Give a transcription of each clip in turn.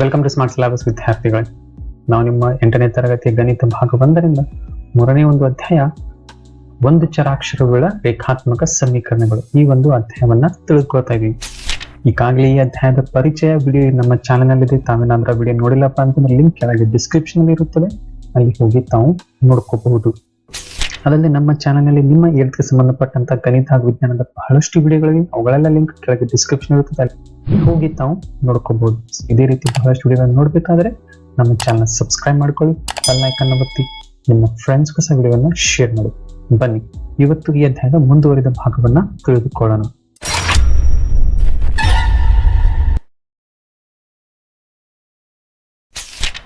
Welcome to smart syllabus ವಿದ್ಯಾರ್ಥಿಗಳು ನಾವು ನಿಮ್ಮ ಎಂಟನೇ ತರಗತಿಯ ಗಣಿತ ಭಾಗ ಒಂದರಿಂದ ಮೂರನೇ ಒಂದು ಅಧ್ಯಾಯ ಒಂದು ಚರಾಕ್ಷರಗಳ ರೇಖಾತ್ಮಕ ಸಮೀಕರಣಗಳು ಈ ಒಂದು ಅಧ್ಯಾಯವನ್ನ ತಿಳ್ಕೊಳ್ತಾ ಇದ್ದೀವಿ. ಈಗಾಗಲೇ ಈ ಅಧ್ಯಾಯದ ಪರಿಚಯ ವಿಡಿಯೋ ನಮ್ಮ ಚಾನೆಲ್ ಅಲ್ಲಿ ತಾವೇನಾದ್ರೂ ವಿಡಿಯೋ ನೋಡಿಲ್ಲಪ್ಪ ಅಂತಂದ್ರೆ ಲಿಂಕ್ ಕೆಳಗೆ ಡಿಸ್ಕ್ರಿಪ್ಷನ್ ಇರುತ್ತದೆ. ಅಲ್ಲಿ ಹೋಗಿ ತಾವು ನೋಡ್ಕೋಬಹುದು. ಅದಲ್ಲದೆ ನಮ್ಮ ಚಾನಲ್ನಲ್ಲಿ ನಿಮ್ಮ ಏಳ್ತಿಗೆ ಸಂಬಂಧಪಟ್ಟಂತ ಗಣಿತ ಹಾಗೂ ವಿಜ್ಞಾನದ ಬಹಳಷ್ಟು ವಿಡಿಯೋಗಳಿವೆ. ಅವುಗಳೆಲ್ಲ ಲಿಂಕ್ ಕೆಳಗೆ ಡಿಸ್ಕ್ರಿಪ್ಷನ್ ಇರುತ್ತದೆ. ಹೋಗಿ ತಾವು ನೋಡ್ಕೋಬಹುದು ಇದೇ ರೀತಿ ಬಹಳಷ್ಟು ವಿಡಿಯೋಗಳನ್ನು ನೋಡಬೇಕಾದ್ರೆ ನಮ್ಮ ಚಾನಲ್ ಸಬ್ಸ್ಕ್ರೈಬ್ ಮಾಡ್ಕೊಳ್ಳಿ. ಐಕನ್ ಒತ್ತಿ ನಿಮ್ಮ ಫ್ರೆಂಡ್ಸ್ಗೂ ಸಹ ವಿಡಿಯೋವನ್ನು ಶೇರ್ ಮಾಡಿ. ಬನ್ನಿ. ಇವತ್ತು ಈ ಅಧ್ಯಾಯದ ಮುಂದುವರಿದ ಭಾಗವನ್ನ ತಿಳಿದುಕೊಳ್ಳೋಣ.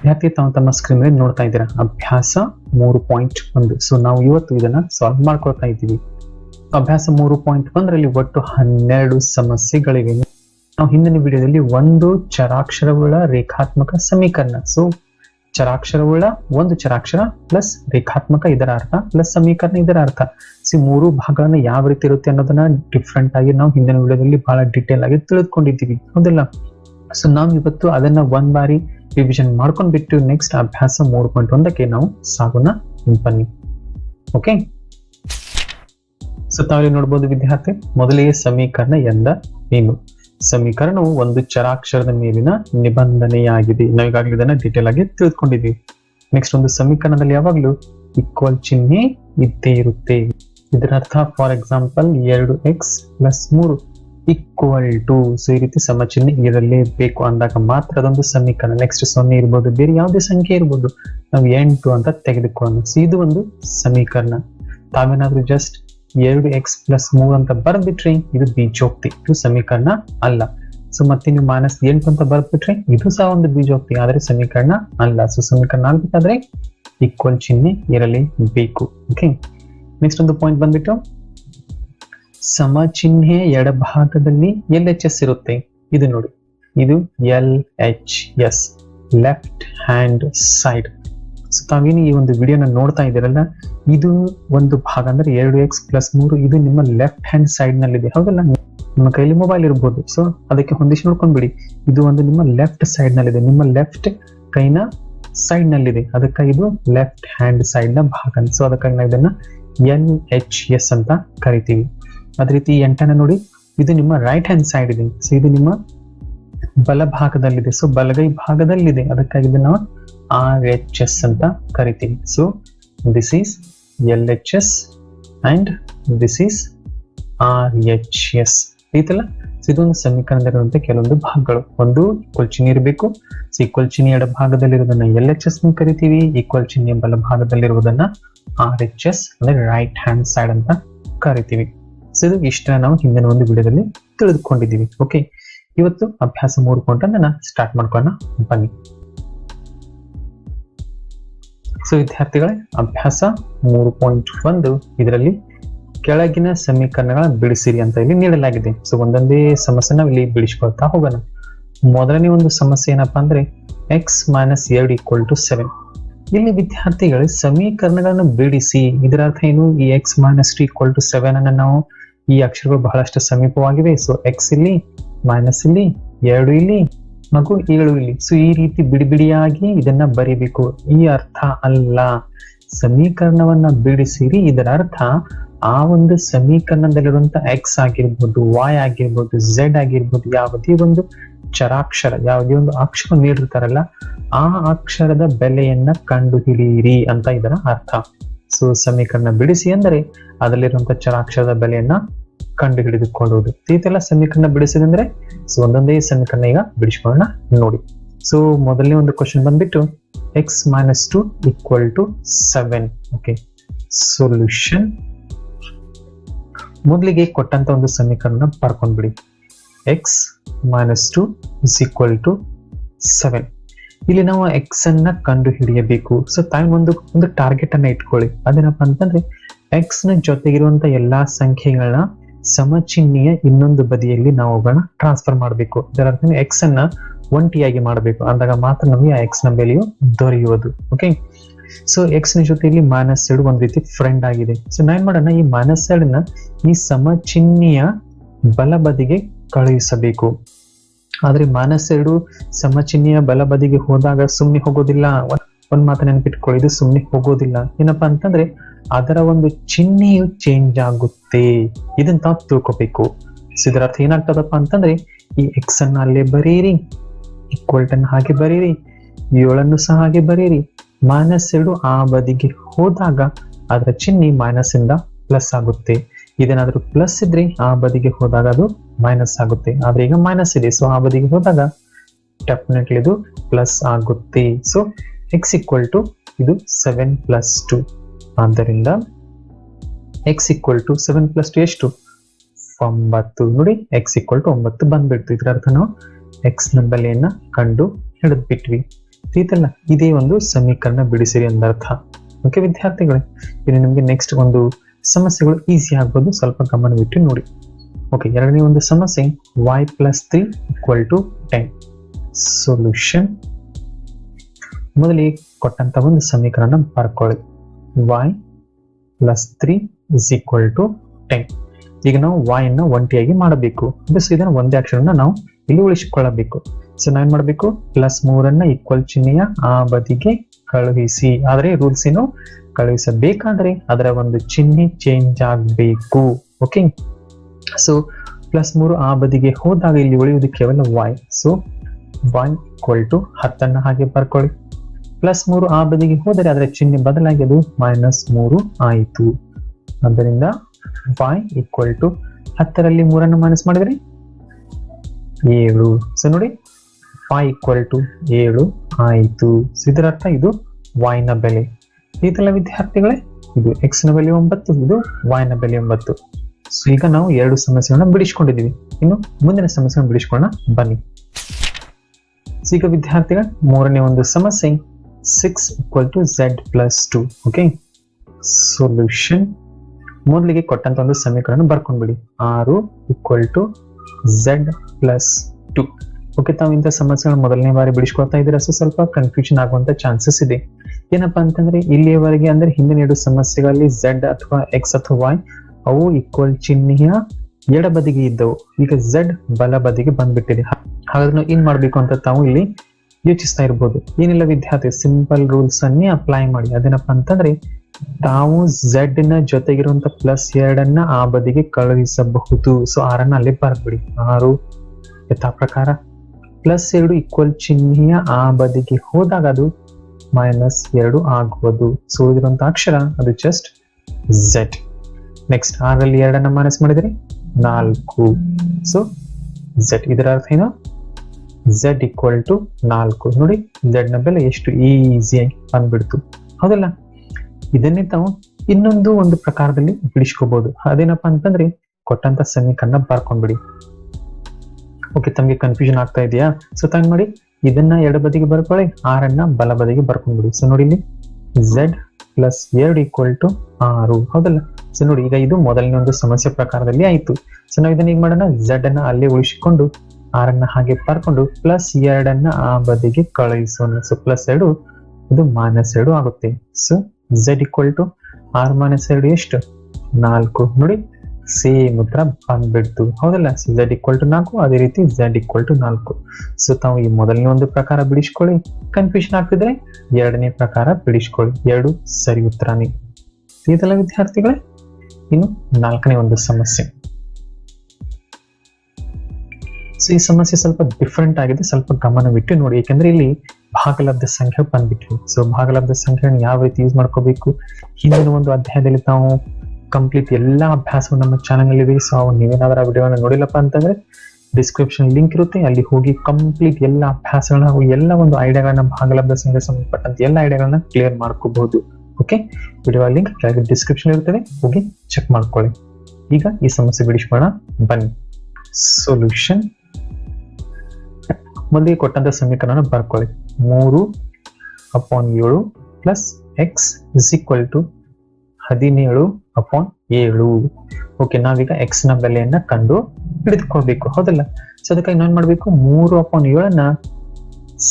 ವಿದ್ಯಾರ್ಥಿ ತಾವು ತಮ್ಮ ಸ್ಕ್ರೀನ್ ಮೇಲೆ ನೋಡ್ತಾ ಇದ್ದೀರಾ? ಅಭ್ಯಾಸ ಮೂರು ಪಾಯಿಂಟ್ ಒಂದು. ಸೊ ನಾವು ಇವತ್ತು ಇದನ್ನ ಸಾಲ್ವ್ ಮಾಡ್ಕೊಳ್ತಾ ಇದ್ದೀವಿ. ಅಭ್ಯಾಸ ಮೂರು ಪಾಯಿಂಟ್ ಒಂದರಲ್ಲಿ ಒಟ್ಟು ಹನ್ನೆರಡು ಸಮಸ್ಯೆಗಳಿವೆ. ನಾವು ಹಿಂದಿನ ವಿಡಿಯೋದಲ್ಲಿ ಒಂದು ಚರಾಕ್ಷರವುಳ್ಳ ರೇಖಾತ್ಮಕ ಸಮೀಕರಣ. ಸೊ ಚರಾಕ್ಷರವುಳ್ಳ ಒಂದು ಚರಾಕ್ಷರ ಪ್ಲಸ್ ರೇಖಾತ್ಮಕ ಇದರ ಅರ್ಥ ಪ್ಲಸ್ ಸಮೀಕರಣ ಇದರ ಅರ್ಥ. ಸಿ ಮೂರು ಭಾಗಗಳನ್ನ ಯಾವ ರೀತಿ ಇರುತ್ತೆ ಅನ್ನೋದನ್ನ ಡಿಫ್ರೆಂಟ್ ಆಗಿ ನಾವು ಹಿಂದಿನ ವಿಡಿಯೋದಲ್ಲಿ ಬಹಳ ಡೀಟೇಲ್ ಆಗಿ ತಿಳಿದುಕೊಂಡಿದ್ದೀವಿ. ಹೌದಿಲ್ಲ? ಸೊ ನಾವು ಇವತ್ತು ಅದನ್ನ ಒಂದ್ ಬಾರಿ ರಿವಿಷನ್ ಮಾಡ್ಕೊಂಡ್ ಬಿಟ್ಟು ನೆಕ್ಸ್ಟ್ ಅಭ್ಯಾಸ ಮೂರು ಪಾಯಿಂಟ್ ಒಂದಕ್ಕೆ ನಾವು ಸಾಗೋಣ. ಬನ್ನಿ. ಓಕೆ ಸೊ ತಾವೇ ನೋಡ್ಬೋದು ವಿದ್ಯಾರ್ಥಿ ಮೊದಲಿಗೆ ಸಮೀಕರಣ ಎಂದ ಏನು? ಸಮೀಕರಣವು ಒಂದು ಚರಾಕ್ಷರದ ಮೇಲಿನ ನಿಬಂಧನೆಯಾಗಿದೆ. ನಾವೀಗಾಗಲೇ ಇದನ್ನ ಡೀಟೇಲ್ ಆಗಿ ತಿಳಿದುಕೊಂಡಿದ್ದೀವಿ. ನೆಕ್ಸ್ಟ್ ಒಂದು ಸಮೀಕರಣದಲ್ಲಿ ಯಾವಾಗಲೂ ಈಕ್ವಲ್ ಚಿಹ್ನೆ ಇದ್ದೇ ಇರುತ್ತೆ. ಇದರ ಅರ್ಥ ಫಾರ್ ಎಕ್ಸಾಂಪಲ್ ಎರಡು ಎಕ್ಸ್ ಪ್ಲಸ್ ಮೂರು. ಈಕ್ವಲ್ ಟು ಸೊ ಈ ರೀತಿ ಸಮಚಿಹ್ನೆ ಇರಲೇಬೇಕು ಅಂದಾಗ ಮಾತ್ರ ಅದೊಂದು ಸಮೀಕರಣ. ನೆಕ್ಸ್ಟ್ ಸೊನ್ನೆ ಇರ್ಬೋದು, ಬೇರೆ ಯಾವುದೇ ಸಂಖ್ಯೆ ಇರ್ಬೋದು, ನಾವು ಎಂಟು ಅಂತ ತೆಗೆದುಕೊಂಡು ಸೊ ಇದು ಒಂದು ಸಮೀಕರಣ. ತಾವೇನಾದ್ರೂ ಜಸ್ಟ್ ಎರಡು ಎಕ್ಸ್ ಪ್ಲಸ್ ಮೂರು ಅಂತ ಬರ್ಬಿಟ್ರೆ ಇದು ಬೀಜೋಕ್ತಿ. ಇದು ಸಮೀಕರಣ ಅಲ್ಲ. ಸೊ ಮತ್ತೆ ನೀವು ಮೈನಸ್ ಎಂಟು ಅಂತ ಬರ್ಬಿಟ್ರೆ ಇದು ಸಹ ಒಂದು ಬೀಜೋಕ್ತಿ, ಆದರೆ ಸಮೀಕರಣ ಅಲ್ಲ. ಸೊ ಸಮೀಕರಣ ಆಗ್ಬೇಕಾದ್ರೆ ಈಕ್ವಲ್ ಚಿಹ್ನೆ ಇರಲೇಬೇಕು. ಓಕೆ ನೆಕ್ಸ್ಟ್ ಒಂದು ಪಾಯಿಂಟ್ ಬಂದ್ಬಿಟ್ಟು ಸಮ ಚಿಹ್ನೆ ಎಡಭಾಗದಲ್ಲಿ ಎಲ್ ಎಚ್ ಎಸ್ ಇರುತ್ತೆ. ಇದು ನೋಡಿ. ಇದು L H S, left hand side. So ತಾವೇನು ಈ ಒಂದು ವಿಡಿಯೋನ ನೋಡ್ತಾ ಇದ್ದೀರಲ್ಲ, ಇದು ಒಂದು ಭಾಗ ಅಂದ್ರೆ ಎರಡು ಎಕ್ಸ್ ಪ್ಲಸ್ ಮೂರು, ಇದು ನಿಮ್ಮ ಲೆಫ್ಟ್ ಹ್ಯಾಂಡ್ ಸೈಡ್ ನಲ್ಲಿದೆ ಹೌದಲ್ಲ? ನಿಮ್ಮ ಕೈಲಿ ಮೊಬೈಲ್ ಇರ್ಬೋದು. ಸೊ ಅದಕ್ಕೆ ಹೊಂದಿಸಿ ನೋಡ್ಕೊಂಡ್ಬಿಡಿ. ಇದು ಒಂದು ನಿಮ್ಮ ಲೆಫ್ಟ್ ಸೈಡ್ ನಲ್ಲಿದೆ ನಿಮ್ಮ ಲೆಫ್ಟ್ ಕೈನ ಸೈಡ್ ನಲ್ಲಿದೆ ಅದಕ್ಕಾಗಿ ಇದು ಲೆಫ್ಟ್ ಹ್ಯಾಂಡ್ ಸೈಡ್ನ ಭಾಗ. ಸೊ ಅದಕ್ಕಾಗಿ ನಾವು ಇದನ್ನ ಎನ್ ಎಚ್ ಎಸ್ ಅಂತ ಕರಿತೀವಿ. ಅದೇ ರೀತಿ ಎಂಟನ ನೋಡಿ, ಇದು ನಿಮ್ಮ ರೈಟ್ ಹ್ಯಾಂಡ್ ಸೈಡ್ ಇದೆ. ಸೊ ಇದು ನಿಮ್ಮ ಬಲಭಾಗದಲ್ಲಿದೆ ಸೊ ಬಲಗೈ ಭಾಗದಲ್ಲಿದೆ. ಅದಕ್ಕಾಗಿ ನಾವು ಆರ್ ಎಚ್ ಎಸ್ ಅಂತ ಕರಿತೀವಿ so this is L H S and this is R H S ಐತಲ್ಲ? ಇದೊಂದು ಸಮೀಕರಣದಲ್ಲಿರುವಂತಹ ಕೆಲವೊಂದು ಭಾಗಗಳು. ಒಂದು ಈಕ್ವಲ್ ಚಿಹ್ನೆ ಇರಬೇಕು. ಸೊ ಈಕ್ವಲ್ ಚಿಹ್ನೆ ಎಡ ಭಾಗದಲ್ಲಿರುವುದನ್ನ ಎಲ್ ಎಚ್ ಎಸ್ ಕರಿತೀವಿ. ಈಕ್ವಲ್ ಚಿಹ್ನೆ ಬಲ ಭಾಗದಲ್ಲಿರುವುದನ್ನ ಆರ್ ಎಚ್ ಎಸ್ ಅಂದ್ರೆ ರೈಟ್ ಹ್ಯಾಂಡ್ ಸೈಡ್ ಅಂತ ಕರಿತೀವಿ. ಇದು ಇಷ್ಟ ನಾವು ಹಿಂದಿನ ಒಂದು ವಿಡಿಯೋದಲ್ಲಿ ತಿಳಿದುಕೊಂಡಿದ್ದೀವಿ. ಓಕೆ ಇವತ್ತು ಅಭ್ಯಾಸ ಮೂರು ಕೊಂಡನ್ನ ಸ್ಟಾರ್ಟ್ ಮಾಡ್ಕೊಳ್ಳೋಣ. ಬನ್ನಿ. ಸೊ ವಿದ್ಯಾರ್ಥಿಗಳೇ, ಅಭ್ಯಾಸ ಮೂರು ಪಾಯಿಂಟ್ ಒಂದು ಇದರಲ್ಲಿ ಕೆಳಗಿನ ಸಮೀಕರಣಗಳ ಬಿಡಿಸಿರಿ ಅಂತ ಇಲ್ಲಿ ನೀಡಲಾಗಿದೆ. ಸೊ ಒಂದೊಂದೇ ಸಮಸ್ಯೆ ನಾವು ಇಲ್ಲಿ ಬಿಡಿಸ್ಕೊಳ್ತಾ ಹೋಗೋಣ. ಮೊದಲನೇ ಒಂದು ಸಮಸ್ಯೆ ಏನಪ್ಪಾ ಅಂದ್ರೆ ಎಕ್ಸ್ ಮೈನಸ್ ಎರಡು ಈಕ್ವಲ್ ಟು ಸೆವೆನ್ ಇಲ್ಲಿ ವಿದ್ಯಾರ್ಥಿಗಳು ಸಮೀಕರಣಗಳನ್ನು ಬಿಡಿಸಿ, ಇದರ ಅರ್ಥ ಏನು? ಈ x minus two equal to seven ಅನ್ನ ನಾವು ಈ ಅಕ್ಷರಗಳು ಬಹಳಷ್ಟು ಸಮೀಪವಾಗಿವೆ. ಸೊ ಎಕ್ಸ್ ಇಲ್ಲಿ ಮೈನಸ್ ಇಲ್ಲಿ, ಎರಡು ಇಲ್ಲಿ, ಮಗು ಏಳು ಇಲ್ಲಿ. ಸೊ ಈ ರೀತಿ ಬಿಡಿ ಬಿಡಿಯಾಗಿ ಇದನ್ನ ಬರೀಬೇಕು. ಈ ಅರ್ಥ ಅಲ್ಲ. ಸಮೀಕರಣವನ್ನ ಬಿಡಿಸಿರಿ. ಇದರ ಅರ್ಥ ಆ ಒಂದು ಸಮೀಕರಣದಲ್ಲಿರುವಂತಹ ಎಕ್ಸ್ ಆಗಿರ್ಬೋದು ವೈ ಆಗಿರ್ಬೋದು ಝೆಡ್ ಆಗಿರ್ಬೋದು, ಯಾವುದೇ ಒಂದು ಚರಾಕ್ಷರ, ಯಾವುದೇ ಒಂದು ಅಕ್ಷರ ನೀಡಿರ್ತಾರಲ್ಲ, ಆ ಅಕ್ಷರದ ಬೆಲೆಯನ್ನ ಕಂಡುಹಿಡಿಯಿರಿ ಅಂತ ಇದರ ಅರ್ಥ. ಸಮೀಕರಣ ಬಿಡಿಸಿ ಅಂದರೆ ಅದರಲ್ಲಿರುವಂತಹ ಚರಾಕ್ಷರದ ಬೆಲೆಯನ್ನ ಕಂಡು ಹಿಡಿದುಕೊಳ್ಳುವುದು ಇದೆಲ್ಲ ಸಮೀಕರಣ ಬಿಡಿಸಿದಂದ್ರೆ, ಸೊ ಒಂದೊಂದೇ ಸಮೀಕರಣ ಈಗ ಬಿಡಿಸ್ಕೊಳ್ಳೋಣ. ನೋಡಿ, ಸೊ ಮೊದಲನೇ ಒಂದು ಕ್ವಶನ್ ಬಂದ್ಬಿಟ್ಟು x minus two equal to seven okay solution ಮೊದಲಿಗೆ ಕೊಟ್ಟಂತ ಒಂದು ಸಮೀಕರಣ ಪಡ್ಕೊಂಡ್ಬಿಡಿ x minus two is equal to seven ಇಲ್ಲಿ ನಾವು ಎಕ್ಸ್ ಅನ್ನ ಕಂಡು ಹಿಡಿಯಬೇಕು ಸೊ ತಾವು ಒಂದು ಒಂದು ಟಾರ್ಗೆಟ್ ಅನ್ನ ಇಟ್ಕೊಳ್ಳಿ. ಅದೇನಪ್ಪ ಅಂತಂದ್ರೆ ಎಕ್ಸ್ನ ಜೊತೆಗಿರುವಂತ ಎಲ್ಲಾ ಸಂಖ್ಯೆಗಳನ್ನ ಸಮಚಿಹ್ನೆಯ ಇನ್ನೊಂದು ಬದಿಯಲ್ಲಿ ನಾವು ಅವುಗಳನ್ನ ಟ್ರಾನ್ಸ್ಫರ್ ಮಾಡಬೇಕು. ಇದರ ಅರ್ಥ ಎಕ್ಸ್ ಅನ್ನ ಒಂಟಿಯಾಗಿ ಮಾಡಬೇಕು. ಅಂದಾಗ ಮಾತ್ರ ನಮಗೆ ಆ ಎಕ್ಸ್ನ ಬೆಲೆಯು ದೊರೆಯುವುದು. ಓಕೆ ಸೊ ಎಕ್ಸ್ನ ಜೊತೆಯಲ್ಲಿ ಮೈನಸ್ ಎರಡು ಒಂದ್ ರೀತಿ ಫ್ರೆಂಡ್ ಆಗಿದೆ. ಸೊ ನಾನ್ ಮಾಡೋಣ, ಈ ಮೈನಸ್ ಎರಡನ್ನ ಈ ಸಮಚಿಹ್ನೆಯ ಬಲಬದಿಗೆ ಕಳುಹಿಸಬೇಕು. ಆದ್ರೆ ಮನಸ್ಸೆರಡು ಸಮಚಿಹ್ನೆಯ ಬಲಬದಿಗೆ ಹೋದಾಗ ಸುಮ್ಮನೆ ಹೋಗೋದಿಲ್ಲ. ಒಂದ್- ಮಾತು ನೆನಪಿಟ್ಕೊಳ್ಳಿ, ಇದು ಸುಮ್ಮನೆ ಹೋಗೋದಿಲ್ಲ. ಏನಪ್ಪಾ ಅಂತಂದ್ರೆ, ಅದರ ಒಂದು ಚಿಹ್ನೆಯು ಚೇಂಜ್ ಆಗುತ್ತೆ. ಇದನ್ನ ತಾವು ತಿಳ್ಕೊಬೇಕು. So, ಇದರ ಏನಾಗ್ತದಪ್ಪ ಅಂತಂದ್ರೆ, ಈ ಎಕ್ಸ್ ಅನ್ನ ಅಲ್ಲೇ ಬರೀರಿ ಈಕ್ವಲ್ ಟನ್ ಹಾಗೆ ಬರೀರಿ ಏಳನ್ನು ಸಹ ಹಾಗೆ ಬರೀರಿ ಮೈನಸ್ ಎರಡು ಆ ಬದಿಗೆ ಹೋದಾಗ ಅದರ ಚಿಹ್ನೆ ಮೈನಸ್ ಇಂದ ಪ್ಲಸ್ ಆಗುತ್ತೆ. ಇದೇನಾದ್ರೂ ಪ್ಲಸ್ ಇದ್ರೆ ಆ ಬದಿಗೆ ಹೋದಾಗ ಅದು ಮೈನಸ್ ಆಗುತ್ತೆ. ಆದ್ರೆ ಈಗ ಮೈನಸ್ ಇದೆ. ಸೊ ಆ ಬದಿಗೆ ಹೋದಾಗ ಡೆಫಿನೆಟ್ಲಿ ಇದು ಪ್ಲಸ್ ಆಗುತ್ತೆ. ಸೊ ಎಕ್ಸ್ ಈಕ್ವಲ್ ಟು ಇದು ಸೆವೆನ್ ಪ್ಲಸ್ ಟು ಆದ್ದರಿಂದ x equal to seven plus two ಎಷ್ಟು? ಒಂಬತ್ತು. ನೋಡಿ ಎಕ್ಸ್ ಈಕ್ವಲ್ ಟು ಒಂಬತ್ತು ಬಂದ್ಬಿಡ್ತು. ಇದರ ಅರ್ಥ ನಾವು ಎಕ್ಸ್ನ ಬೆಲೆಯನ್ನ ಕಂಡು ಹಿಡಿದ್ಬಿಟ್ವಿ. ಇದೆಲ್ಲ ಇದೇ ಒಂದು ಸಮೀಕರಣ ಬಿಡಿಸಿರಿ ಅಂದರ್ಥ. ಓಕೆ, ವಿದ್ಯಾರ್ಥಿಗಳೇ, ಇನ್ನು ನಿಮಗೆ ನೆಕ್ಸ್ಟ್ ಒಂದು ಸಮಸ್ಯೆಗಳು ಈಸಿ ಆಗ್ಬೋದು ಸ್ವಲ್ಪ ಗಮನವಿಟ್ಟು ನೋಡಿ. ಓಕೆ ಎರಡನೇ ಒಂದು ಸಮಸ್ಯೆ y plus three equal to ten solution ಮೊದಲಿಗೆ ಕೊಟ್ಟಂತ ಒಂದು ಸಮೀಕರಣ ಬರ್ಕೊಳ್ಳಿ. Y plus three is equal to ten ಈಗ ನಾವು y ಅನ್ನು ಒಂಟಿಯಾಗಿ ಮಾಡಬೇಕು. ಬಸ್ ಇದನ್ನ ಒಂದೇ ಅಕ್ಷರನ ನಾವು ಇಲ್ಲಿ ಉಳಿಸಿಕೊಳ್ಳಬೇಕು. ಸೊ ನಾವೇನ್ ಮಾಡಬೇಕು. ಪ್ಲಸ್ ಮೂರನ್ನ ಈಕ್ವಲ್ ಚಿಹ್ನೆಯ ಆ ಬದಿಗೆ ಕಳುಹಿಸಿ. ಆದ್ರೆ ರೂಲ್ಸ್ ಏನು? ಕಳುಹಿಸಬೇಕಾದ್ರೆ ಅದರ ಒಂದು ಚಿಹ್ನೆ ಚೇಂಜ್ ಆಗಬೇಕು. ಓಕೆ ಸೊ ಪ್ಲಸ್ ಮೂರು ಆ ಬದಿಗೆ ಹೋದಾಗ ಇಲ್ಲಿ ಉಳಿಯುವುದು ಕೇವಲ y. So y equal to ಹತ್ತನ್ನ ಹಾಗೆ ಬರ್ಕೊಳ್ಳಿ. ಪ್ಲಸ್ ಮೂರು ಆ ಬದಿಗೆ ಹೋದರೆ ಅದರ ಚಿಹ್ನೆ ಬದಲಾಗಿ ಅದು ಮೈನಸ್ ಮೂರು ಆಯಿತು. ಆದ್ದರಿಂದ y ಈಕ್ವಲ್ ಟು ಹತ್ತರಲ್ಲಿ ಮೂರನ್ನು ಮೈನಸ್ ಮಾಡಿದ್ರೆ ಏಳು. ಸೊ ನೋಡಿ y ಈಕ್ವಲ್ ಟು ಏಳು ಆಯಿತು. ಸೊ ಇದರ ಅರ್ಥ ಇದು y ನ ಬೆಲೆ. ಇದೆಲ್ಲ ವಿದ್ಯಾರ್ಥಿಗಳೇ, ಇದು ಎಕ್ಸ್ನ ಬೆಲೆ ಒಂಬತ್ತು, ಇದು y ನ ಬೆಲೆ ಒಂಬತ್ತು. ಸೊ ಈಗ ನಾವು ಎರಡು ಸಮಸ್ಯೆಗಳನ್ನ ಬಿಡಿಸ್ಕೊಂಡಿದೀವಿ ಇನ್ನು ಮುಂದಿನ ಸಮಸ್ಯೆಗಳನ್ನ ಬಿಡಿಸ್ಕೊಳ್ಳೋಣ. ಬನ್ನಿ. ಸೊ ಈಗ ವಿದ್ಯಾರ್ಥಿಗಳ, ಮೂರನೇ ಒಂದು ಸಮಸ್ಯೆ six equal to z plus two okay solution ಮೊದಲಿಗೆ ಕೊಟ್ಟಂತ ಒಂದು ಸಮೀಕರಣ ಬರ್ಕೊಂಡ್ಬಿಡಿ. ಆರು equal to z plus two okay ತಾವು ಇಂಥ ಸಮಸ್ಯೆಗಳನ್ನ ಮೊದಲನೇ ಬಾರಿ ಬಿಡಿಸ್ಕೊಳ್ತಾ ಇದ್ರೆ ಸೊ ಸ್ವಲ್ಪ ಕನ್ಫ್ಯೂಷನ್ ಆಗುವಂತ ಚಾನ್ಸಸ್ ಇದೆ. ಏನಪ್ಪಾ ಅಂತಂದ್ರೆ, ಇಲ್ಲಿಯವರೆಗೆ ಅಂದ್ರೆ ಹಿಂದಿನ ಎರಡು ಸಮಸ್ಯೆಗಳಲ್ಲಿ ಝಡ್ ಅಥವಾ ಎಕ್ಸ್ ಅಥವಾ ವೈ ಅವು ಈಕ್ವಲ್ ಚಿಹ್ನೆಯ ಎಡಬದಿಗೆ ಇದ್ದವು. ಈಗ ಝೆಡ್ ಬಲ ಬದಿಗೆ ಬಂದ್ಬಿಟ್ಟಿದೆ. ಹಾಗಾದ್ರೆ ನಾವು ಏನ್ ಮಾಡ್ಬೇಕು ಅಂತ ತಾವು ಇಲ್ಲಿ ಯೋಚಿಸ್ತಾ ಇರ್ಬೋದು. ಏನಿಲ್ಲ ವಿದ್ಯಾರ್ಥಿ ಸಿಂಪಲ್ ರೂಲ್ಸ್ ಅನ್ನೇ ಅಪ್ಲೈ ಮಾಡಿ. ಅದೇನಪ್ಪ ಅಂತಂದ್ರೆ, ತಾವು ಝೆಡ್ನ ಜೊತೆಗಿರುವಂತ ಪ್ಲಸ್ ಎರಡನ್ನ ಆ ಬದಿಗೆ ಕಳುಹಿಸಬಹುದು. ಸೊ ಆರನ್ನ ಅಲ್ಲಿ ಬರ್ಬಿಡಿ ಆರು ಯಥಾ ಪ್ರಕಾರ ಪ್ಲಸ್ ಎರಡು ಈಕ್ವಲ್ ಚಿಹ್ನೆಯ ಆ ಬದಿಗೆ ಹೋದಾಗ ಅದು ಮೈನಸ್ ಎರಡು ಆಗುವುದು. ಸೊ ಉಳಿದಿರುವಂತ ಅಕ್ಷರ, ಅದು ಜಸ್ಟ್ ಝೆಡ್ ನೆಕ್ಸ್ಟ್ ಆರಲ್ಲಿ ಎರಡನ್ನ ಮೈನಸ್ ಮಾಡಿದರೆ ನಾಲ್ಕು. ಸೊ ಝೆಡ್ ಇದರ ಅರ್ಥ ಏನು? ಝೆಡ್ ಈಕ್ವಲ್ ಟು ನಾಲ್ಕು. ನೋಡಿ ಝೆಡ್ನ ಬೆಲೆ ಎಷ್ಟು ಈಸಿಯಾಗಿ ಬಂದ್ಬಿಡ್ತು. ಹೌದಲ್ಲ? ಇದನ್ನೇ ತಾವು ಇನ್ನೊಂದು ಒಂದು ಪ್ರಕಾರದಲ್ಲಿ ಬಿಡಿಸ್ಕೋಬಹುದು ಅದೇನಪ್ಪಾ ಅಂತಂದ್ರೆ, ಕೊಟ್ಟಂತ ಸಮೀಕರಣ ಬರ್ಕೊಂಡ್ಬಿಡಿ. ಓಕೆ ತಮಗೆ ಕನ್ಫ್ಯೂಷನ್ ಆಗ್ತಾ ಇದೆಯಾ? ಸೊ ತಂಗ್ ನೋಡಿ, ಇದನ್ನ ಎಡಬದಿಗೆ ಬರ್ಕೊಳ್ಳಿ ಆರನ್ನ ಬಲಬದಿಗೆ ಬರ್ಕೊಂಡ್ಬಿಡಿ ಸೊ ನೋಡಿ ಇಲ್ಲಿ ಝೆಡ್ ಪ್ಲಸ್ ಎರಡ್ ಈಕ್ವಲ್ ಟು ಆರು. ಹೌದಲ್ಲ? ಸೊ ನೋಡಿ, ಈಗ ಇದು ಮೊದಲನೇ ಒಂದು ಸಮಸ್ಯೆ ಪ್ರಕಾರದಲ್ಲಿ ಆಯ್ತು. ಸೊ ನಾವು ಇದನ್ನ ಈಗ ಮಾಡೋಣ? ಝೆಡ್ ಅನ್ನ ಅಲ್ಲೇ ಉಳಿಸಿಕೊಂಡು ಆರನ್ನ ಹಾಗೆ ಬರ್ಕೊಂಡು ಪ್ಲಸ್ ಎರಡನ್ನ ಆ ಬದಿಗೆ ಕಳುಹಿಸೋಣ ಸೊ ಪ್ಲಸ್ ಎರಡು, ಇದು ಮೈನಸ್ ಎರಡು ಆಗುತ್ತೆ. ಸೊ ಝೆಡ್ ಈಕ್ವಲ್ ಟು ಆರ್ ಮೈನಸ್ ಎರಡು ಎಷ್ಟು? ನಾಲ್ಕು. ನೋಡಿ ಸೇಮ್ ಉತ್ತರ ಬಂದ್ಬಿಡ್ತು. ಹೌದಲ್ಲ? ಸೊ ಝಡ್ ಈಕ್ವಲ್ ಟು ನಾಲ್ಕು, ಅದೇ ರೀತಿ ಝಡ್ ಈಕ್ವಲ್ ಟು ನಾಲ್ಕು. ಸೊ ತಾವು ಈ ಮೊದಲನೇ ಒಂದು ಪ್ರಕಾರ ಬಿಡಿಸ್ಕೊಳ್ಳಿ. ಕನ್ಫ್ಯೂಷನ್ ಆಗ್ತಿದ್ರೆ ಎರಡನೇ ಪ್ರಕಾರ ಬಿಡಿಸ್ಕೊಳ್ಳಿ. ಎರಡು, ಸರಿ ಉತ್ತರನೇ. ಇದೆಲ್ಲ ವಿದ್ಯಾರ್ಥಿಗಳೇ, ಇನ್ನು ನಾಲ್ಕನೇ ಒಂದು ಸಮಸ್ಯೆ. ಸೊ ಈ ಸಮಸ್ಯೆ ಸ್ವಲ್ಪ ಡಿಫ್ರೆಂಟ್ ಆಗಿದೆ. ಸ್ವಲ್ಪ ಗಮನವಿಟ್ಟು ನೋಡಿ. ಯಾಕಂದ್ರೆ ಇಲ್ಲಿ ಭಾಗಲಬ್ಧ ಸಂಖ್ಯೆ ಬಂದ್ಬಿಟ್ಟು ಸೊ ಭಾಗಲಬ್ಧ ಸಂಖ್ಯೆಯನ್ನು ಯಾವ ರೀತಿ ಯೂಸ್ ಮಾಡ್ಕೋಬೇಕು? ಹಿಂದಿನ ಒಂದು ಅಧ್ಯಾಯದಲ್ಲಿ ತಾವು ಕಂಪ್ಲೀಟ್ ಎಲ್ಲ ಅಭ್ಯಾಸವು ನಮ್ಮ ಚಾನಲ್ ಇದೆ ಸೊ ನೀವೇನಾದರೂ ಆ ವಿಡಿಯೋನ ನೋಡಿಲ್ಲಪ್ಪ ಅಂತಂದ್ರೆ ಡಿಸ್ಕ್ರಿಪ್ಷನ್ ಲಿಂಕ್ ಇರುತ್ತೆ. ಅಲ್ಲಿ ಹೋಗಿ ಕಂಪ್ಲೀಟ್ ಎಲ್ಲ ಅಭ್ಯಾಸಗಳನ್ನ ಎಲ್ಲ ಒಂದು ಐಡಿಯಾಗಳನ್ನ ಭಾಗಲಬ್ಧ ಸಂಬಂಧಪಟ್ಟಂತ ಎಲ್ಲ ಐಡಿಯಾಗಳನ್ನ ಕ್ಲಿಯರ್ ಮಾಡ್ಕೋಬಹುದು ಓಕೆ ವಿಡಿಯೋ ಲಿಂಕ್ ಕೆಳಗೆ ಡಿಸ್ಕ್ರಿಪ್ಷನ್ ಇರ್ತದೆ. ಹೋಗಿ ಚೆಕ್ ಮಾಡ್ಕೊಳ್ಳಿ. ಈಗ ಈ ಸಮಸ್ಯೆ ಬಿಡಿಸ್ಕೊಳ್ಳೋಣ. ಬನ್ನಿ. ಸೊಲ್ಯೂಷನ್ ಮೊದಲಿಗೆ ಕೊಟ್ಟಂತ ಸಮೀಕರಣ ಬರ್ಕೊಳ್ಳಿ. ಮೂರು ಅಪಾನ್ ಏಳು plus x is equal to ಹದಿನೇಳು ಅಪಾನ್ ಏಳು. ಓಕೆ ನಾವೀಗ ಎಕ್ಸ್ನ ಬೆಲೆಯನ್ನ ಕಂಡು ಹಿಡಿದುಕೊಳ್ಬೇಕು, ಹೌದಲ್ಲ? ಸೊ ಅದಕ್ಕಾಗಿ ನಾವೇನ್ ಮಾಡಬೇಕು? ಮೂರು ಅಪಾನ್ ಏಳನ್ನ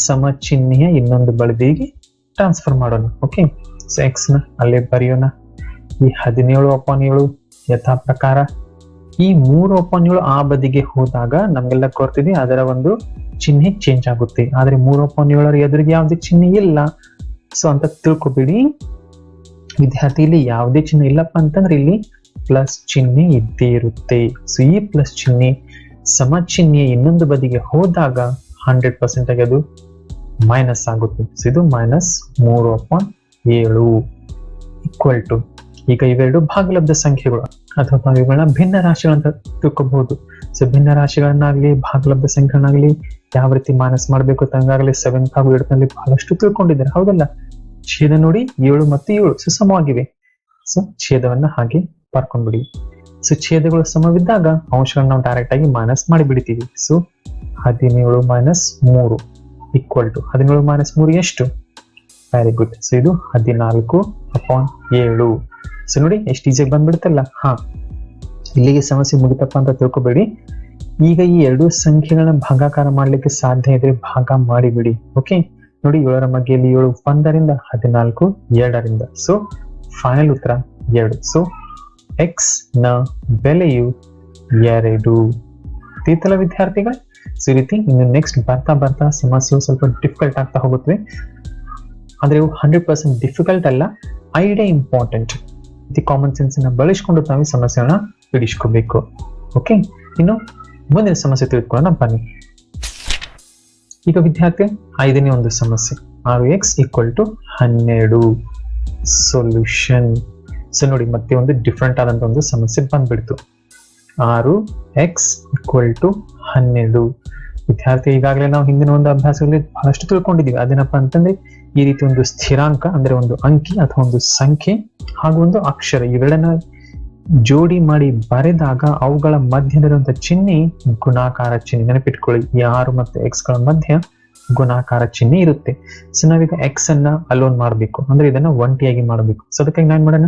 ಸಮಚಿಹ್ನೆಯ ಇನ್ನೊಂದು ಬಳಿದಿಗೆ ಟ್ರಾನ್ಸ್ಫರ್ ಮಾಡೋಣ ಓಕೆ ಸೊ ಎಕ್ಸ್ನ ಅಲ್ಲೇ ಬರೆಯೋಣ. ಈ ಹದಿನೇಳು ಅಪಾನ್ ಏಳು, ಯಥಾ ಪ್ರಕಾರ. ಈ ಮೂರು ಅಪಾನ್ ಏಳು ಆ ಬದಿಗೆ ಹೋದಾಗ ನಮ್ಗೆಲ್ಲ ಕೊರ್ತಿದೆ ಅದರ ಒಂದು ಚಿಹ್ನೆ ಚೇಂಜ್ ಆಗುತ್ತೆ. ಆದ್ರೆ ಮೂರು ಅಪಾನ್ ಏಳರ ಎದುರಿಗೆ ಯಾವುದೇ ಚಿಹ್ನೆ ಇಲ್ಲ. ಸೊ ಅಂತ ತಿಳ್ಕೊಬೇಡಿ. ವಿದ್ಯಾರ್ಥಿ ಇಲ್ಲಿ ಯಾವುದೇ ಚಿಹ್ನೆ ಇಲ್ಲಪ್ಪ ಅಂತಂದ್ರೆ ಇಲ್ಲಿ ಪ್ಲಸ್ ಚಿಹ್ನೆ ಇದ್ದೇ ಇರುತ್ತೆ. ಸೊ ಈ ಪ್ಲಸ್ ಚಿಹ್ನೆ ಸಮ ಚಿಹ್ನೆ ಇನ್ನೊಂದು ಬದಿಗೆ ಹೋದಾಗ ಹಂಡ್ರೆಡ್ ಪರ್ಸೆಂಟ್ ಆಗಿ ಅದು ಮೈನಸ್ ಆಗುತ್ತೆ. ಸೊ ಇದು ಮೈನಸ್ ಮೂರು ಅಪಾನ್ ಏಳು ಈಕ್ವಲ್ ಟು ಈಗ ಇವೆರಡು ಭಾಗಲಬ್ಧ ಸಂಖ್ಯೆಗಳು ಅಥವಾ ಇವುಗಳ ಇವುಗಳನ್ನ ಭಿನ್ನ ರಾಶಿಗಳಂತ ತಿಳ್ಕೋಬಹುದು. ಸೊ ಭಿನ್ನ ರಾಶಿಗಳನ್ನಾಗ್ಲಿ, ಭಾಗಲಬ್ಧ ಸಂಖ್ಯೆಗಳನ್ನಾಗ್ಲಿ ಯಾವ ರೀತಿ ಮೈನಸ್ ಮಾಡಬೇಕು ತಂಗಾಗಲಿ ಸೆವೆನ್ ಹಾಗೂ ಏಳನಲ್ಲಿ ಬಹಳಷ್ಟು ತಿಳ್ಕೊಂಡಿದ್ದಾರೆ. ಹೌದಲ್ಲ? ಛೇದ ನೋಡಿ ಏಳು ಮತ್ತು ಏಳು. ಸೊ, ಸಮವಾಗಿವೆ. ಸೊ, ಛೇದವನ್ನ ಹಾಗೆ ಪಾರ್ಕೊಂಡ್ಬಿಡಿ ಸೊ, ಛೇದಗಳು ಸಮವಿದ್ದಾಗ ಅಂಶಗಳನ್ನ ನಾವು ಡೈರೆಕ್ಟ್ ಆಗಿ ಮೈನಸ್ ಮಾಡಿ ಬಿಡ್ತೀವಿ. ಸೊ, ಹದಿನೇಳು ಮೈನಸ್ ಮೂರು ಈಕ್ವಲ್ ಟು ಹದಿನೇಳು ಮೈನಸ್ ಮೂರು ಎಷ್ಟು? ವೆರಿ ಗುಡ್ ಸೊ ಇದು ಹದಿನಾಲ್ಕು ಅಪಾನ್ ಏಳು. ಸೊ ನೋಡಿ, ಎಷ್ಟು ಈಸಿಯಾಗಿ ಬಂದ್ಬಿಡುತ್ತಲ್ಲ? ಹಾ. ಇಲ್ಲಿಗೆ ಸಮಸ್ಯೆ ಮುಗಿತಪ್ಪ ಅಂತ ತಿಳ್ಕೊಬೇಡಿ. ಈಗ ಈ ಎರಡು ಸಂಖ್ಯೆಗಳನ್ನ ಭಾಗಾಕಾರ ಮಾಡ್ಲಿಕ್ಕೆ ಸಾಧ್ಯ ಇದ್ರೆ ಭಾಗ ಮಾಡಿಬಿಡಿ. ಓಕೆ ನೋಡಿ ಏಳರ ಮಧ್ಯೆಯಲ್ಲಿ ಏಳು? ಒಂದರಿಂದ ಹದಿನಾಲ್ಕು, ಎರಡರಿಂದ. ಸೊ ಫೈನಲ್ ಉತ್ತರ ಎರಡು. ಸೊ ಎಕ್ಸ್ನ ಬೆಲೆಯು ಎರಡು. ತೀತಲ ವಿದ್ಯಾರ್ಥಿಗಳು? ಸೊ ಈ ರೀತಿ ಇನ್ನು ನೆಕ್ಸ್ಟ್ ಬರ್ತಾ ಬರ್ತಾ ಸಮಸ್ಯೆ ಸ್ವಲ್ಪ ಡಿಫಿಕಲ್ಟ್ ಆಗ್ತಾ ಹೋಗುತ್ತವೆ ಆದ್ರೆ ಇವು ಹಂಡ್ರೆಡ್ ಪರ್ಸೆಂಟ್ ಡಿಫಿಕಲ್ಟ್ ಅಲ್ಲ ಐಡಿಯಾ ಇಂಪಾರ್ಟೆಂಟ್ ಇದು ಕಾಮನ್ ಸೆನ್ಸ್ನ ಬಳಸ್ಕೊಂಡು ತಾವು ಸಮಸ್ಯೆಗಳನ್ನ ಬಿಡಿಸ್ಕೋಬೇಕು ಓಕೆ ಇನ್ನು ಮುಂದಿನ ಸಮಸ್ಯೆ ತಿಳ್ಕೊಳ್ಳೋಣ ಬನ್ನಿ. ಈಗ ವಿದ್ಯಾರ್ಥಿ, ಐದನೇ ಒಂದು ಸಮಸ್ಯೆ. ಆರು ಎಕ್ಸ್ ಈಕ್ವಲ್ ಟು ಹನ್ನೆರಡು. ಸೊಲ್ಯೂಷನ್ ಸೊ ನೋಡಿ, ಮತ್ತೆ ಒಂದು ಡಿಫ್ರೆಂಟ್ ಆದಂತ ಒಂದು ಸಮಸ್ಯೆ ಬಂದ್ಬಿಡ್ತು. ಆರು ಎಕ್ಸ್ ಈಕ್ವಲ್ ಟು ಹನ್ನೆರಡು. ವಿದ್ಯಾರ್ಥಿ, ಈಗಾಗಲೇ ನಾವು ಹಿಂದಿನ ಒಂದು ಅಭ್ಯಾಸಗಳಲ್ಲಿ ಬಹಳಷ್ಟು ತಿಳ್ಕೊಂಡಿದ್ದೀವಿ. ಅದೇನಪ್ಪ ಅಂತಂದ್ರೆ, ಈ ರೀತಿ ಒಂದು ಸ್ಥಿರಾಂಕ, ಅಂದ್ರೆ ಒಂದು ಅಂಕಿ ಅಥವಾ ಒಂದು ಸಂಖ್ಯೆ ಹಾಗೂ ಒಂದು ಅಕ್ಷರ ಇವೆರಡನ್ನ ಜೋಡಿ ಮಾಡಿ ಬರೆದಾಗ ಅವುಗಳ ಮಧ್ಯದಲ್ಲಿರುವಂತ ಚಿಹ್ನೆ ಗುಣಾಕಾರ ಚಿಹ್ನೆ ನೆನಪಿಟ್ಕೊಳ್ಳಿ, ಈ ಆರು ಮತ್ತು ಎಕ್ಸ್ಗಳ ಮಧ್ಯ ಗುಣಾಕಾರ ಚಿಹ್ನೆ ಇರುತ್ತೆ. ಸೊ ನಾವೀಗ ಎಕ್ಸ್ ಅನ್ನ ಅಲೋನ್ ಮಾಡಬೇಕು. ಅಂದ್ರೆ ಇದನ್ನ ಒಂಟಿಯಾಗಿ ಮಾಡಬೇಕು. ಸೊ ಅದಕ್ಕಾಗಿ ನಾನ್ ಮಾಡೋಣ?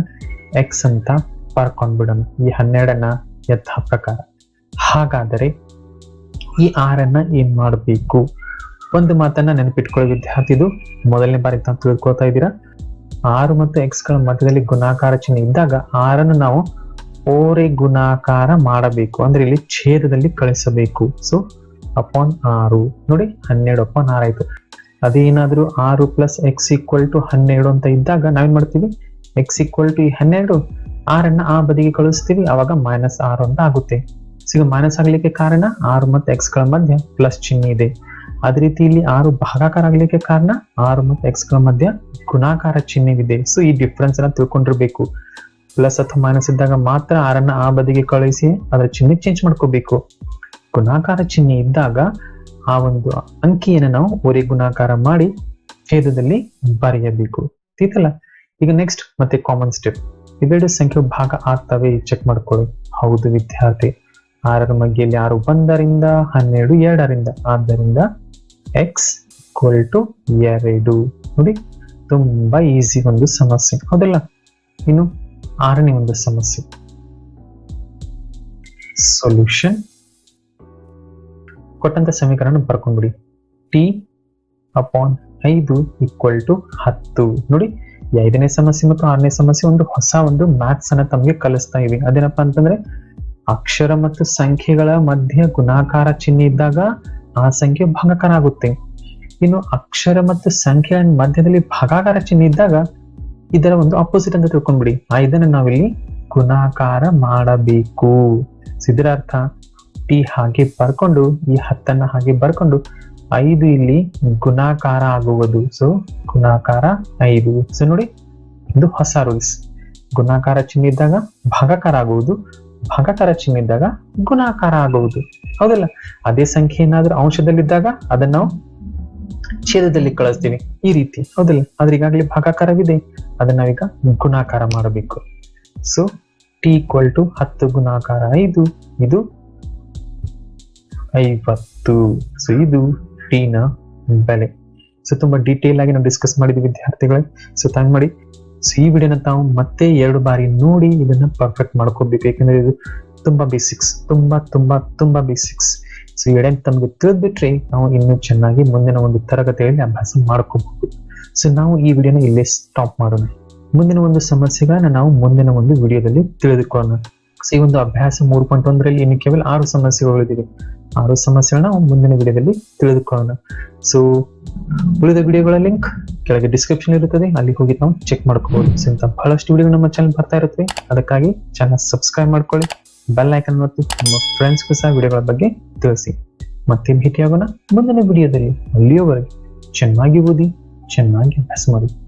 ಎಕ್ಸ್ ಅಂತ ಬರ್ಕೊಂಡ್ಬಿಡೋಣ ಈ ಹನ್ನೆರಡನ್ನ ಯಥಾ ಪ್ರಕಾರ. ಹಾಗಾದರೆ ಈ ಆರನ್ನ ಏನ್ ಮಾಡಬೇಕು? ಒಂದು ಮಾತನ್ನ ನೆನಪಿಟ್ಕೊಳ್ಳಿ, ವಿದ್ಯಾರ್ಥಿ ಇದು. ಮೊದಲನೇ ಬಾರಿ ತಾವು ತಿಳ್ಕೊತಾ ಇದ್ದೀರಾ? ಆರು ಮತ್ತು ಎಕ್ಸ್ಗಳ ಮಧ್ಯದಲ್ಲಿ ಗುಣಾಕಾರ ಚಿಹ್ನೆ ಇದ್ದಾಗ ಆರನ್ನು ನಾವು ಓರೆ ಗುಣಾಕಾರ ಮಾಡಬೇಕು. ಅಂದ್ರೆ ಇಲ್ಲಿ ಛೇದದಲ್ಲಿ ಕಳಿಸಬೇಕು. ಸೊ ಅಪಾನ್ ಆರು. ನೋಡಿ, ಹನ್ನೆರಡು ಅಪಾನ್ ಆರ್ ಆಯ್ತು. ಅದೇನಾದ್ರೂ ಆರು ಪ್ಲಸ್ ಎಕ್ಸ್ ಈಕ್ವಲ್ ಟು ಹನ್ನೆರಡು ಅಂತ ಇದ್ದಾಗ ನಾವೇನ್ ಮಾಡ್ತೀವಿ? ಎಕ್ಸ್ ಈಕ್ವಲ್ ಟು ಹನ್ನೆರಡು, ಆರನ್ನ ಆ ಬದಿಗೆ ಕಳಿಸ್ತೀವಿ. ಅವಾಗ ಮೈನಸ್ ಆರು ಅಂತ ಆಗುತ್ತೆ. ಸಿಗ ಮೈನಸ್ ಆಗ್ಲಿಕ್ಕೆ ಕಾರಣ ಆರು ಮತ್ತು ಎಕ್ಸ್ಗಳ ಮಧ್ಯೆ ಪ್ಲಸ್ ಚಿಹ್ನೆ ಇದೆ. ಅದೇ ರೀತಿ ಇಲ್ಲಿ ಆರು ಭಾಗಾಕಾರ ಆಗ್ಲಿಕ್ಕೆ ಕಾರಣ ಆರು ಮತ್ತು ಎಕ್ಸ್ಗಳ ಮಧ್ಯ ಗುಣಾಕಾರ ಚಿಹ್ನೆ ಇದೆ ಸೊ ಈ ಡಿಫ್ರೆನ್ಸ್ ಅನ್ನ ತಿಳ್ಕೊಂಡಿರ್ಬೇಕು. ಪ್ಲಸ್ ಅಥವಾ ಮೈನಸ್ ಇದ್ದಾಗ ಮಾತ್ರ ಆರನ್ನ ಆ ಬದಿಗೆ ಕಳುಹಿಸಿ ಅದರ ಚಿಹ್ನೆ ಚೇಂಜ್ ಮಾಡ್ಕೋಬೇಕು. ಗುಣಾಕಾರ ಚಿಹ್ನೆ ಇದ್ದಾಗ ಆ ಒಂದು ಅಂಕಿಯನ್ನು ನಾವು ಒರೆ ಗುಣಾಕಾರ ಮಾಡಿ ಛೇದದಲ್ಲಿ ಬರೆಯಬೇಕು. ತಿಳಿತಲ್ಲ? ಈಗ ನೆಕ್ಸ್ಟ್ ಮತ್ತೆ ಕಾಮನ್ ಸ್ಟೆಪ್ ಇವೆರಡು ಸಂಖ್ಯೆ ಭಾಗ ಆಗ್ತವೆ ಚೆಕ್ ಮಾಡ್ಕೊಳ್ಳಿ. ಹೌದು ವಿದ್ಯಾರ್ಥಿ. ಆರರ ಮಗ್ಗಿಯಲ್ಲಿ ಆರು ಒಂದರಿಂದ ಹನ್ನೆರಡು ಎರಡರಿಂದ. ಆದ್ದರಿಂದ ಎಕ್ಸ್ ಈಕ್ವಲ್ ಟು ಎರಡು. ನೋಡಿ, ತುಂಬಾ ಈಸಿ ಒಂದು ಸಮಸ್ಯೆ. ಹೌದಲ್ಲ? ಇನ್ನು ಆರನೇ ಒಂದು ಸಮಸ್ಯೆ. ಸೊಲ್ಯೂಷನ್ ಕೊಟ್ಟಂತ ಸಮೀಕರಣ ಬರ್ಕೊಂಡ್ಬಿಡಿ. ಟಿ ಅಪಾನ್ ಐದು ಈಕ್ವಲ್ ಟು ಹತ್ತು. ನೋಡಿ ಐದನೇ ಸಮಸ್ಯೆ ಮತ್ತು ಆರನೇ ಸಮಸ್ಯೆ ಒಂದು ಹೊಸ ಒಂದು ಮ್ಯಾಥ್ಸ್ ಅನ್ನ ತಮಗೆ ಕಲಿಸ್ತಾ ಇವೆ ಅದೇನಪ್ಪ ಅಂತಂದ್ರೆ, ಅಕ್ಷರ ಮತ್ತು ಸಂಖ್ಯೆಗಳ ಮಧ್ಯೆ ಗುಣಾಕಾರ ಚಿಹ್ನೆ ಇದ್ದಾಗ ಆ ಸಂಖ್ಯೆ ಭಾಗಾಕಾರ ಆಗುತ್ತೆ. ಇನ್ನು ಅಕ್ಷರ ಮತ್ತು ಸಂಖ್ಯೆಗಳ ಮಧ್ಯದಲ್ಲಿ ಭಾಗಾಕಾರ ಚಿಹ್ನೆ ಇದ್ದಾಗ ಇದರ ಒಂದು ಅಪೋಸಿಟ್ ಅಂತ ತಿಳ್ಕೊಂಡ್ಬಿಡಿ. ಆ ಇದನ್ನ ನಾವಿಲ್ಲಿ ಗುಣಾಕಾರ ಮಾಡಬೇಕು. ಇದರ ಅರ್ಥ ಟಿ ಹಾಗೆ ಬರ್ಕೊಂಡು, ಈ ಹತ್ತನ್ನ ಹಾಗೆ ಬರ್ಕೊಂಡು, ಐದು ಇಲ್ಲಿ ಗುಣಾಕಾರ ಆಗುವುದು. ಸೊ ಗುಣಾಕಾರ ಐದು. ಸೊ ನೋಡಿ, ಇದು ಹೊಸ ರೂಲ್ಸ್ ಗುಣಾಕಾರ ಚಿಹ್ನೆ ಇದ್ದಾಗ ಭಾಗಾಕಾರ ಆಗುವುದು. ಭಾಗಾಕಾರ ಚಿಹ್ನೆ ಇದ್ದಾಗ ಗುಣಾಕಾರ ಆಗುವುದು. ಹೌದಲ್ಲ? ಅದೇ ಸಂಖ್ಯೆ ಏನಾದ್ರೂ ಅಂಶದಲ್ಲಿದ್ದಾಗ ಅದನ್ನ ನಾವು ಛೇದದಲ್ಲಿ ಕಳಿಸ್ತೀವಿ ಈ ರೀತಿ. ಹೌದಿಲ್ಲ? ಆದ್ರೆ ಈಗಾಗಲೇ ಭಾಗಾಕಾರವಿದೆ. ಅದನ್ನ ನಾವೀಗ ಗುಣಾಕಾರ ಮಾಡಬೇಕು. ಸೊ ಟಿ ಈಕ್ವಲ್ ಟು ಹತ್ತು ಗುಣಾಕಾರ ಐದು. ಇದು ಐವತ್ತು. ಸೊ ಇದು ಟಿ ನ ಬೆಲೆ. ಸೊ ತುಂಬಾ ಡೀಟೇಲ್ ಆಗಿ ನಾವು ಡಿಸ್ಕಸ್ ಮಾಡಿದ್ವಿ ವಿದ್ಯಾರ್ಥಿಗಳೇ. ಸೊ ತಂಗ್ ಮಾಡಿ. ಸೊ ಈ ವಿಡಿಯೋನ ತಾವು ಮತ್ತೆ ಎರಡು ಬಾರಿ ನೋಡಿ ಇದನ್ನ ಪರ್ಫೆಕ್ಟ್ ಮಾಡ್ಕೋಬೇಕು ಯಾಕಂದ್ರೆ ಇದು ತುಂಬಾ ಬೇಸಿಕ್ಸ್ ತುಂಬಾ ತುಂಬಾ ತುಂಬಾ ಬೇಸಿಕ್ಸ್ ಸೊ ಈ ವಿಡಿಯೋ ತಮಗೆ ತಿಳಿದ್ಬಿಟ್ರೆ ನಾವು ಇನ್ನೂ ಚೆನ್ನಾಗಿ ಮುಂದಿನ ಒಂದು ತರಗತಿಯಲ್ಲಿ ಅಭ್ಯಾಸ ಮಾಡ್ಕೋಬಹುದು ಸೊ ನಾವು ಈ ವಿಡಿಯೋನ ಇಲ್ಲೇ ಸ್ಟಾಪ್ ಮಾಡೋಣ. ಮುಂದಿನ ಒಂದು ಸಮಸ್ಯೆಗಳನ್ನ ನಾವು ಮುಂದಿನ ಒಂದು ವಿಡಿಯೋದಲ್ಲಿ ತಿಳಿದುಕೊಳ್ಳೋಣ. ಸೊ ಈ ಒಂದು ಅಭ್ಯಾಸ ಮೂರು ಪಾಯಿಂಟ್ ಒಂದರಲ್ಲಿ ಇನ್ನು ಕೇವಲ ಆರು ಸಮಸ್ಯೆಗಳು ಉಳಿದಿವೆ ಆರು ಸಮಸ್ಯೆಗಳನ್ನ ನಾವು ಮುಂದಿನ ವಿಡಿಯೋದಲ್ಲಿ ತಿಳಿದುಕೊಳ್ಳೋಣ. ಸೊ ಉಳಿದ ವಿಡಿಯೋಗಳ ಲಿಂಕ್ ಕೆಳಗೆ ಡಿಸ್ಕ್ರಿಪ್ಷನ್ ಇರುತ್ತದೆ. ಅಲ್ಲಿ ಹೋಗಿ ನಾವು ಚೆಕ್ ಮಾಡ್ಕೋಬಹುದು ಸೊ ಇಂಥ ಬಹಳಷ್ಟು ವಿಡಿಯೋ ನಮ್ಮ ಚಾನಲ್ ಬರ್ತಾ ಇರುತ್ತೆ ಅದಕ್ಕಾಗಿ ಚಾನಲ್ ಸಬ್ಸ್ಕ್ರೈಬ್ ಮಾಡ್ಕೊಳ್ಳಿ. ಬೆಲ್ ಐಕನ್ ಮತ್ತು ನಿಮ್ಮ ಫ್ರೆಂಡ್ಸ್ಗೂ ಸಹ ವಿಡಿಯೋಗಳ ಬಗ್ಗೆ ತಿಳಿಸಿ. ಮತ್ತೆ ಭೇಟಿಯಾಗೋಣ? ಮುಂದಿನ ವಿಡಿಯೋದಲ್ಲಿ ಅಲ್ಲಿಯವರೆಗೆ ಚೆನ್ನಾಗಿ ಓದಿ, ಚೆನ್ನಾಗಿ ಅಭ್ಯಾಸ ಮಾಡಿ.